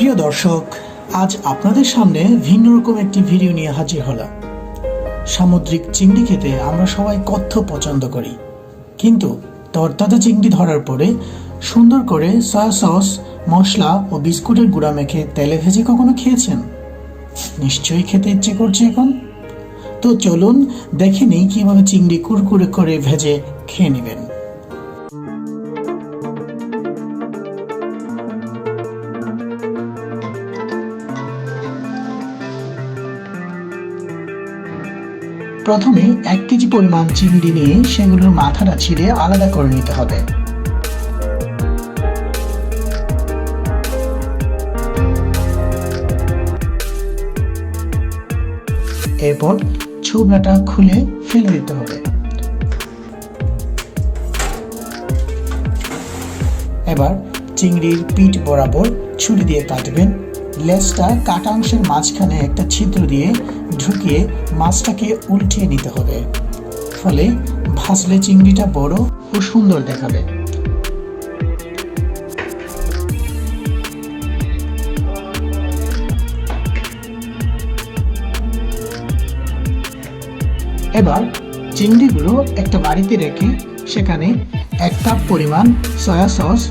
প্রিয় দর্শক, আজ আপনাদের সামনে ভিন্ন রকম একটি ভিডিও নিয়ে হাজির হলাম। সামুদ্রিক চিংড়ি খেতে আমরা সবাই কথ্য পছন্দ করি। কিন্তু তরতাজা চিংড়ি ধরার পরে সুন্দর করে সয়া সস মশলা ও বিস্কুটের গুঁড়া মেখে তেলে ভেজে কখনো খেয়েছেন? নিশ্চয়ই খেতে ইচ্ছে করছে এখন? তো চলুন দেখে নিই কীভাবে চিংড়ি কুরকুরে করে ভেজে খেয়ে নেবেন। প্রথমে এক কেজি পরিমাণ চিংড়ি নিয়ে সেগুলোর মাথাটা ছিঁড়ে আলাদা করে নিতে হবে। এরপর ছোবড়াটা খুলে ফেলে দিতে হবে। এবার চিংড়ির পিঠ বরাবর ছুরি দিয়ে কাটবেন। লেজটা কাটা অংশের মাঝখানে একটা ছিদ্র দিয়ে ঢুকিয়ে মাছটাকে উল্টিয়ে নিতে হবে। ফলে ভাজলে চিংড়িটা বড় ও সুন্দর দেখাবে। এবার চিংড়িগুলো একটা বাড়িতে রেখে সেখানে এক কাপ পরিমাণ সয়া সস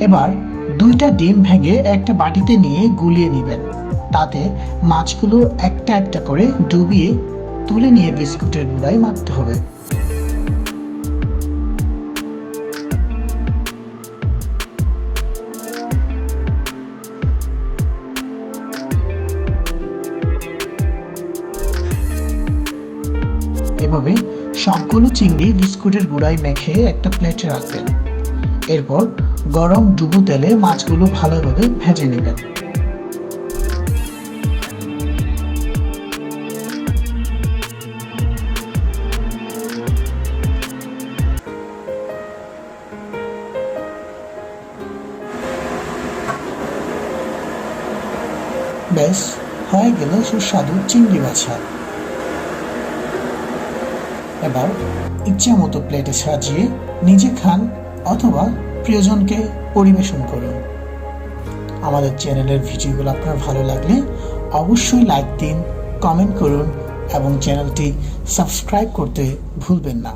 এবার দুইটা ডিম ভেঙে একটা বাটিতে নিয়ে গুলিয়ে নেবেন। তাতে মাছগুলো একটা একটা করে ডুবিয়ে তুলে নিয়ে বিস্কুটের গুঁড়ায় মাখতে হবে। এভাবে সবগুলো চিংড়ি বিস্কুটের গুঁড়ায় মেখে একটা প্লেটে রাখবেন। এরপর গরম ডুবো তেলে মাছগুলো ভালোভাবে ভেজে নেবেন। ব্যাস হয়ে গেল সুস্বাদু চিংড়ি বাছা এবার ইচ্ছা মতো প্লেটে সাজিয়ে নিজে খান অথবা প্রিয়জনকে পরিবেশন করুন। আমাদের চ্যানেলের ভিডিওগুলো আপনার ভালো লাগলে অবশ্যই লাইক দিন, কমেন্ট করুন এবং চ্যানেলটি সাবস্ক্রাইব করতে ভুলবেন না।